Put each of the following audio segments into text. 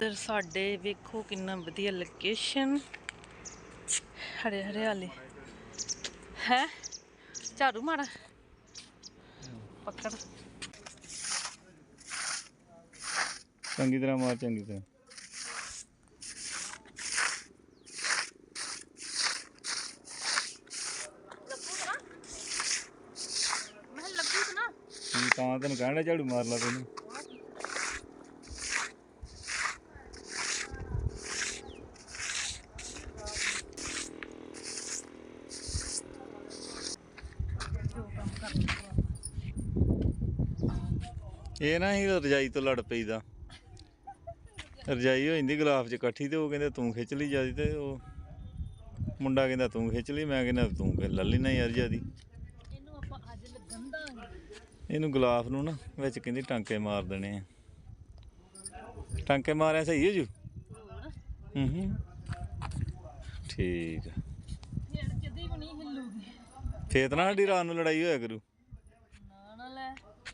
ਇੱਧਰ ਸਾਡੇ ਵੇਖੋ ਕਿੰਨਾ ਵਧੀਆ ਲੋਕੇਸ਼ਨ ਹਰੇ ਹਰਿਆਲੀ। ਹੈ? ਝਾੜੂ ਮਾਰਾ। ਪਕੜ। ਚੰਗੀ ਤਰ੍ਹਾਂ ਮਾਰ ਚੰਗੀ ਤਰ੍ਹਾਂ। ਮੈਂ ਲੱਗੂ ਨਾ। ਕੀ ਤਾਂ ਤੈਨੂੰ ਕਹਿਣ ਝਾੜੂ ਮਾਰ ਲਾ ਤੈਨੂੰ। ਇਹ ਨਾ ਹੀ ਰਜਾਈ ਤੋਂ ਲੜ ਪਈਦਾ। ਰਜਾਈ ਹੋ ਜਾਂਦੀ ਗਲਾਫ 'ਚ ਇਕੱਠੀ ਤੇ ਉਹ ਕਹਿੰਦੇ ਤੂੰ ਖਿੱਚ ਲਈ ਜਿਆਦੀ ਤੇ ਉਹ ਮੁੰਡਾ ਕਹਿੰਦਾ ਤੂੰ ਖਿੱਚ ਲਈ ਮੈਂ ਕਹਿੰਦਾ ਤੂੰ ਕਿ ਲੈ ਲਈ ਨਾ ਯਾਰ ਜਿਆਦੀ। ਇਹਨੂੰ ਆਪਾਂ ਅੱਜ ਲਗੰਦਾਂਗੇ ਇਹਨੂੰ ਗਲਾਫ ਨੂੰ ਨਾ ਵਿੱਚ ਕਹਿੰਦੀ ਟਾਂਕੇ ਮਾਰ ਦੇਣੇ ਆ। ਟਾਂਕੇ ਮਾਰਿਆ ਸਹੀ ਹੋ ਜੂ? ਹੂੰ ਹੂੰ। ਠੀਕ ਫਿਰ ਜਦੀ ਵੀ ਨਹੀਂ ਹਿੱਲੂਗੀ। ਫੇਰ ਤਾਂ ਸਾਡੀ ਰਾਤ ਨੂੰ ਲੜਾਈ ਹੋਇਆ ਕਰੂ।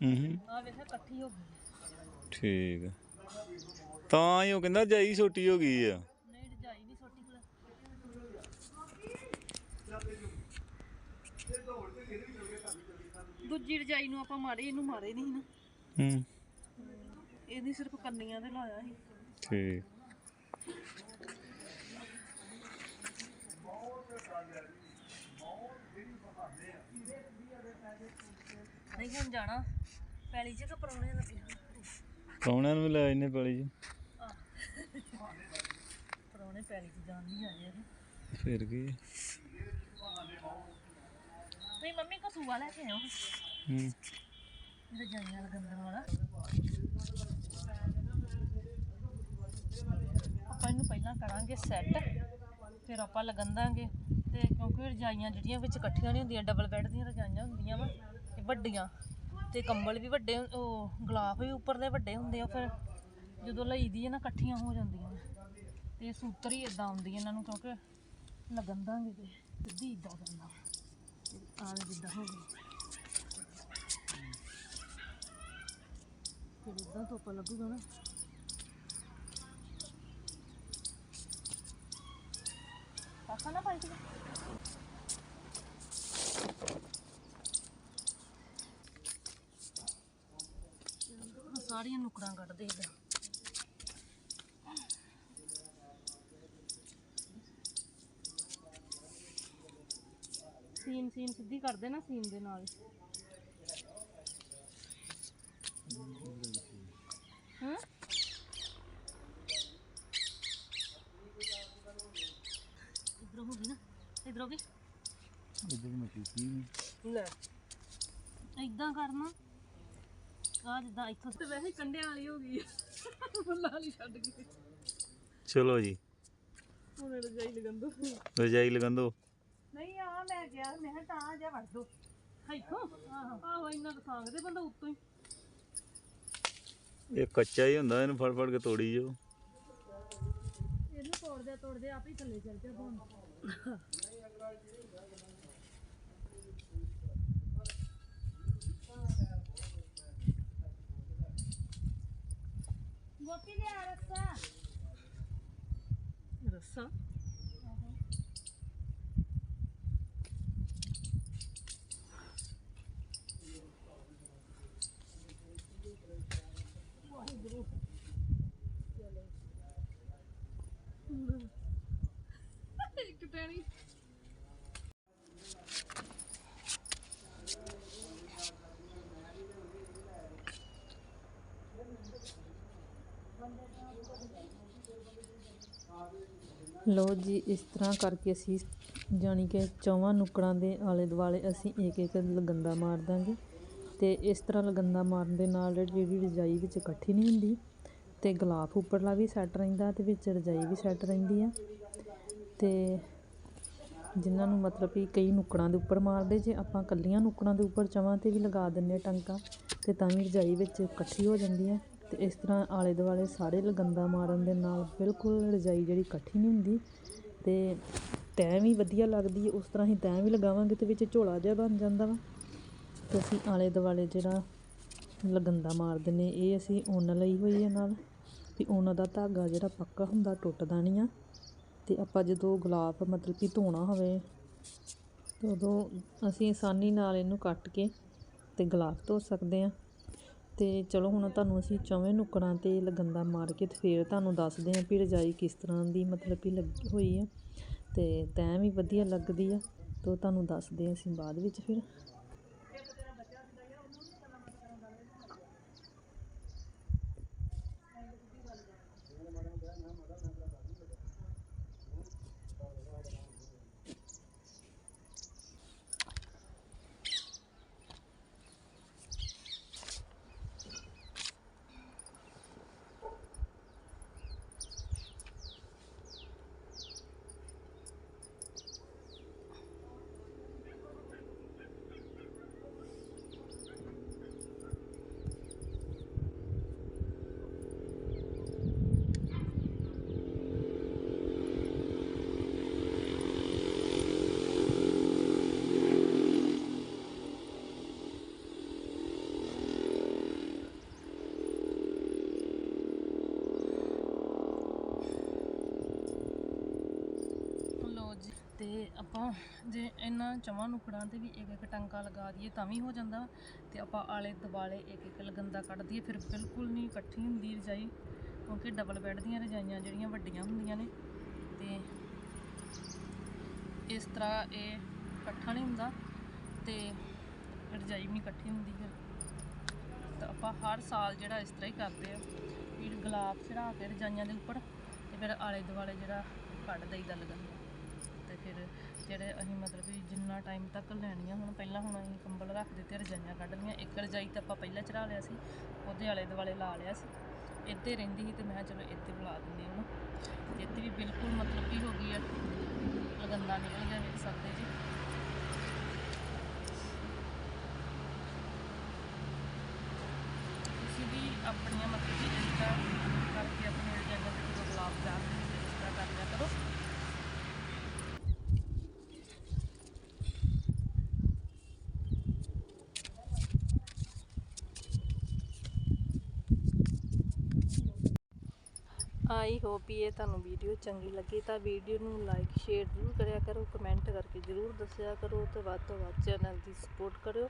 ਹੂੰ। ਹੂੰ ਆ ਵੇਖ ਇਕੱਠੀ ਹੋ ਗਈ ਠੀਕ ਆ। ਤਾਂ ਹੀ ਉਹ ਕਹਿੰਦਾ ਜਾਈ ਛੋਟੀ ਹੋ ਗਈ ਆ। ਨਹੀਂ ਰਜਾਈ ਨਹੀਂ ਛੋਟੀ ਕੋਲ ਦੂਜੀ ਰਜਾਈ ਨੂੰ ਆਪਾਂ ਮਾਰੇ ਇਹਨੂੰ ਮਾਰੇ ਨਹੀਂ ਨਾ। ਹੂੰ। ਇਹਦੀ ਸਿਰਫ ਕੰਨੀਆਂ ਤੇ ਲਾਇਆ ਸੀ। ਠੀਕ। ਨਹੀਂ ਹੁਣ ਜਾਣਾ। ਪੈਲੀ 'ਚ ਕਿ ਪਰੌਣੇ ਲੱਗੇ ਪ੍ਰਾਹੁਣਿਆਂ ਨੂੰ ਵੀ ਲੈ ਇਹਨੇ ਪੜੀ ਜੀ ਪਰੌਣੇ ਪੈਲੀ 'ਚ ਜਾਣ ਨਹੀਂ ਆਏ ਇਹਦੇ। ਫਿਰ ਕੀ? ਤੁਸੀਂ ਮੰਮੀ ਕੋ ਸੂਆ ਲੈ ਕੇ ਆਓ ਹੂੰ। ਰਜਾਈਆਂ ਲਗੰਦਣ ਵਾਲਾ। ਆਪਾਂ ਇਹਨੂੰ ਪਹਿਲਾਂ ਕਰਾਂਗੇ ਸੈੱਟ ਫਿਰ ਆਪਾਂ ਲਗੰਦਾਂਗੇ। ਤੇ ਕਿਉਂਕਿ ਰਜਾਈਆਂ ਜਿਹੜੀਆਂ ਵਿੱਚ ਇਕੱਠੀਆਂ ਨਹੀਂ ਹੁੰਦੀਆਂ ਡਬਲ ਬੈੱਡ ਦੀਆਂ ਰਜਾਈਆਂ ਹੁੰਦੀਆਂ ਵਾ। ਇਹ ਵੱਡੀਆਂ ਤੇ ਕੰਬਲ ਵੀ ਵੱਡੇ ਹੁੰ- ਉਹ ਗਲਾਫ ਵੀ ਉੱਪਰਲੇ ਵੱਡੇ ਹੁੰਦੇ ਆ, ਫਿਰ ਜਦੋਂ ਲਈਦੀ ਹੈ ਨਾ, ਇਕੱਠੀਆਂ ਹੋ ਜਾਂਦੀਆਂ ਤੇ ਸੂਤਰ ਹੀ ਇਦਾਂ ਆਉਂਦੀ ਇਹਨਾਂ ਨੂੰ, ਕਿਉਂਕਿ ਲਗੰਦਾਂਗੇ ਤੇ ਸਿੱਧੀ ਇਦਾਂ ਕਰਨਾ। ਆਹ ਜਿੱਦਾਂ ਹੋ ਗਈ ਫਿਰ ਇਦਾਂ ਧੁੱਪ ਲੱਗੂਗਾ ਨਾ ਪਾਸਾ ਨਾ ਪਾਈ ਤੂੰ ਸਾਰੀਆਂ ਨੁਕਰਾਂ ਕੱਢ ਦੇ ਇਦਾਂ ਸੀਨ ਸੀਨ ਸਿੱਧੀ ਕਰਦੇ ਨਾ ਸੀਨ ਦੇ ਨਾਲ। ਹਾਂ? ਇਧਰੋਂ ਹੋ ਗਈ ਨਾ? ਇਧਰੋਂ ਵੀ ਇੱਧਰ ਮੈਂ ਕੀਤੀ ਨਹੀਂ ਲੈ। ਇਦਾਂ ਕਰਨਾ। ਆ ਜਿੱਦਾਂ ਇੱਥੋਂ ਤੇ ਵੈਸੇ ਕੰਡਿਆਂ ਵਾਲੀ ਹੋ ਗਈ ਫੁੱਲਾਂ ਵਾਲੀ ਛੱਡ ਗਈ। ਚਲੋ ਜੀ। ਹੁਣ ਰਜਾਈ ਲਗੰਦੋ ਰਜਾਈ ਲਗੰਦੋ ਨਹੀਂ ਆ ਮੈਂ ਗਿਆ ਮੈਂ ਕਿਹਾ ਤਾਂ ਜਾ ਵੜ ਦੋ। ਇੱਥੋਂ ਆਹੋ ਆਹੋ ਇੰਨਾ ਕੁ ਸਾਂਗਦੇ ਬੰਦਾ ਉੱਤੋਂ ਹੀ। ਇਹ ਕੱਚਾ ਹੀ ਹੁੰਦਾ ਇਹਨੂੰ ਫੜ ਫੜ ਕੇ ਤੋੜੀ ਜੋ ਇਹਨੂੰ ਤੋੜਦੇ ਤੋੜਦੇ ਆਪ ਹੀ ਥੱਲੇ ਚੱਲ ਜਾ ਬੋਨ So. ਲੋ ਜੀ, ਇਸ ਤਰ੍ਹਾਂ ਕਰਕੇ ਅਸੀਂ ਜਾਣੀ ਕਿ ਚੌਵਾਂ ਨੁੱਕਰਾਂ ਦੇ ਆਲੇ ਦੁਆਲੇ ਅਸੀਂ ਇੱਕ ਇੱਕ ਲਗੰਦਾ ਮਾਰ ਦਾਂਗੇ। ਤੇ ਇਸ ਤਰ੍ਹਾਂ ਲਗੰਦਾ ਮਾਰਨ ਦੇ ਨਾਲ ਜਿਹੜੀ ਰਜਾਈ ਵਿੱਚ ਇਕੱਠੀ ਨਹੀਂ ਹੁੰਦੀ, ਤੇ ਗਲਾਫ ਉੱਪਰਲਾ ਵੀ ਸੈੱਟ ਰਹਿੰਦਾ ਤੇ ਵਿੱਚ ਰਜਾਈ ਵੀ ਸੈੱਟ ਰਹਿੰਦੀ ਆ। ਤੇ ਜਿਨ੍ਹਾਂ ਨੂੰ ਮਤਲਬ ਕਿ ਕਈ ਨੁੱਕਰਾਂ ਦੇ ਉੱਪਰ ਮਾਰਦੇ, ਜੇ ਆਪਾਂ ਕੱਲੀਆਂ ਨੁੱਕਰਾਂ ਦੇ ਉੱਪਰ ਚਵਾਂ ਤੇ ਵੀ ਲਗਾ ਦਿੰਨੇ ਟੰਕਾ, ਤੇ ਤਾਂ ਵੀ ਰਜਾਈ ਵਿੱਚ ਇਕੱਠੀ ਹੋ ਜਾਂਦੀ ਹੈ ਅਤੇ ਇਸ ਤਰ੍ਹਾਂ ਆਲੇ ਦੁਆਲੇ ਸਾਰੇ ਲਗੰਦਾ ਮਾਰਨ ਦੇ ਨਾਲ ਬਿਲਕੁਲ ਰਜਾਈ ਜਿਹੜੀ ਇਕੱਠੀ ਨਹੀਂ ਹੁੰਦੀ ਅਤੇ ਤੈਅ ਵੀ ਵਧੀਆ ਲੱਗਦੀ ਹੈ, ਉਸ ਤਰ੍ਹਾਂ ਹੀ ਤੈਅ ਵੀ ਲਗਾਵਾਂਗੇ ਅਤੇ ਵਿੱਚ ਝੋਲਾ ਜਿਹਾ ਬਣ ਜਾਂਦਾ ਵਾ। ਅਤੇ ਅਸੀਂ ਆਲੇ ਦੁਆਲੇ ਜਿਹੜਾ ਲਗੰਦਾ ਮਾਰ ਦਿੰਦੇ ਇਹ ਅਸੀਂ ਉੱਨ ਲਈ ਹੋਈ ਹੈ ਨਾਲ, ਵੀ ਉਹਨਾਂ ਦਾ ਧਾਗਾ ਜਿਹੜਾ ਪੱਕਾ ਹੁੰਦਾ ਟੁੱਟਦਾ ਨਹੀਂ ਆ। ਅਤੇ ਆਪਾਂ ਜਦੋਂ ਗੁਲਾਬ ਮਤਲਬ ਕਿ ਧੋਣਾ ਹੋਵੇ, ਤੇ ਉਦੋਂ ਅਸੀਂ ਆਸਾਨੀ ਨਾਲ ਇਹਨੂੰ ਕੱਟ ਕੇ ਅਤੇ ਗੁਲਾਬ ਧੋ ਸਕਦੇ ਹਾਂ। ਅਤੇ ਚਲੋ ਹੁਣ ਤੁਹਾਨੂੰ ਅਸੀਂ ਚੌਵੇਂ ਨੁੱਕੜਾਂ ਤੇ ਲਗੰਦਾ ਮਾਰ ਕੇ ਤੇ ਫਿਰ ਤੁਹਾਨੂੰ ਦੱਸਦੇ ਹਾਂ ਵੀ ਰਜਾਈ ਕਿਸ ਤਰ੍ਹਾਂ ਦੀ ਮਤਲਬ ਕਿ ਲੱਗੀ ਹੋਈ ਆ। ਅਤੇ ਤੈਅ ਵੀ ਵਧੀਆ ਲੱਗਦੀ ਆ। ਤੇ ਤੁਹਾਨੂੰ ਦੱਸਦੇ ਹਾਂ ਅਸੀਂ ਬਾਅਦ ਵਿੱਚ ਫਿਰ ਲੋ ਜੀ ਤੇ ਆਪਾਂ ਜੇ ਇਹਨਾਂ ਚਵਾਂ ਨੁਕੜਾਂ ਤੇ ਵੀ ਇੱਕ ਇੱਕ ਟਾਂਕਾ ਲਗਾ ਦਈਏ ਤਾਂ ਵੀ ਹੋ ਜਾਂਦਾ ਤੇ ਆਪਾਂ ਆਲੇ ਦੁਆਲੇ ਇੱਕ ਇੱਕ ਲਗੰਦਾ ਕੱਢ ਦਈਏ, ਫਿਰ ਬਿਲਕੁਲ ਨਹੀਂ ਇਕੱਠੀ ਹੁੰਦੀ ਰਜਾਈ, ਕਿਉਂਕਿ ਡਬਲ ਬੈੱਡ ਦੀਆਂ ਰਜਾਈਆਂ ਜਿਹੜੀਆਂ ਵੱਡੀਆਂ ਹੁੰਦੀਆਂ ਨੇ ਤੇ ਇਸ ਤਰ੍ਹਾਂ ਇਹ ਇਕੱਠਾ ਨਹੀਂ ਹੁੰਦਾ ਤੇ ਰਜਾਈ ਵੀ ਨਹੀਂ ਇਕੱਠੀ ਹੁੰਦੀ ਹੈ ਤਾਂ ਆਪਾਂ ਹਰ ਸਾਲ ਜਿਹੜਾ ਇਸ ਤਰ੍ਹਾਂ ਹੀ ਕਰਦੇ ਆ ਫਿਰ ਗੁਲਾਬ ਚੜਾ ਕੇ ਰਜਾਈਆਂ ਦੇ ਉੱਪਰ ਤੇ ਫਿਰ ਆਲੇ ਦੁਆਲੇ ਜਿਹੜਾ ਕੱਢ ਦਈਦਾ ਲਗੰਦਾ। ਤੇ ਫਿਰ ਜਿਹੜੇ ਅਸੀਂ ਮਤਲਬ ਵੀ ਜਿੰਨਾ ਟਾਈਮ ਤੱਕ ਲੈਣੀਆਂ ਹੁਣ, ਪਹਿਲਾਂ ਹੁਣ ਅਸੀਂ ਕੰਬਲ ਰੱਖ ਦਿੱਤੇ ਰਜਾਈਆਂ ਕੱਢ ਲਈਆਂ। ਇੱਕ ਰਜਾਈ ਤਾਂ ਆਪਾਂ ਪਹਿਲਾਂ ਚੜਾ ਲਿਆ ਸੀ, ਉਹਦੇ ਆਲੇ ਦੁਆਲੇ ਲਾ ਲਿਆ ਸੀ। ਇੱਥੇ ਰਹਿੰਦੀ ਸੀ ਤੇ ਮੈਂ ਚਲੋ ਇੱਥੇ ਬੁਲਾ ਦਿੰਦੀ ਹਾਂ। ਉਹਨੂੰ ਇੱਥੇ ਵੀ ਬਿਲਕੁਲ ਮਤਲਬ ਕੀ ਹੋ ਗਈ ਆ। ਲਗੰਦਾ ਨਿਕਲ ਗਿਆ ਵੇਖ ਸਕਦੇ ਜੀ। ਤੁਸੀਂ ਵੀ ਆਪਣੀਆਂ ਮਤਲਬ ਕਿ ਇਸ ਤਰ੍ਹਾਂ ਕਰਕੇ ਆਪਣੇ ਰਜਾਈਆਂ ਦੇ ਜਦੋਂ ਗੁਲਾਬ ਜਾ ਇਸ ਤਰ੍ਹਾਂ ਕਰ ਲਿਆ ਕਰੋ ਆਈ ਹੋਪ ਇਹ ਤੁਹਾਨੂੰ ਵੀਡੀਓ ਚੰਗੀ ਲੱਗੀ, ਤਾਂ ਵੀਡੀਓ ਨੂੰ ਲਾਈਕ ਸ਼ੇਅਰ ਜ਼ਰੂਰ ਕਰਿਆ ਕਰੋ ਕਮੈਂਟ ਕਰਕੇ ਜ਼ਰੂਰ ਦੱਸਿਆ ਕਰੋ ਤੇ ਵੱਧ ਤੋਂ ਵੱਧ ਚੈਨਲ ਦੀ ਸਪੋਰਟ ਕਰਿਓ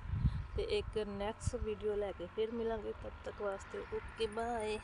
ਤੇ ਇੱਕ ਨੈਕਸਟ ਵੀਡੀਓ ਲੈ ਕੇ ਫਿਰ ਮਿਲਾਂਗੇ, ਤਦ ਤੱਕ ਵਾਸਤੇ ਓਕੇ ਬਾਏ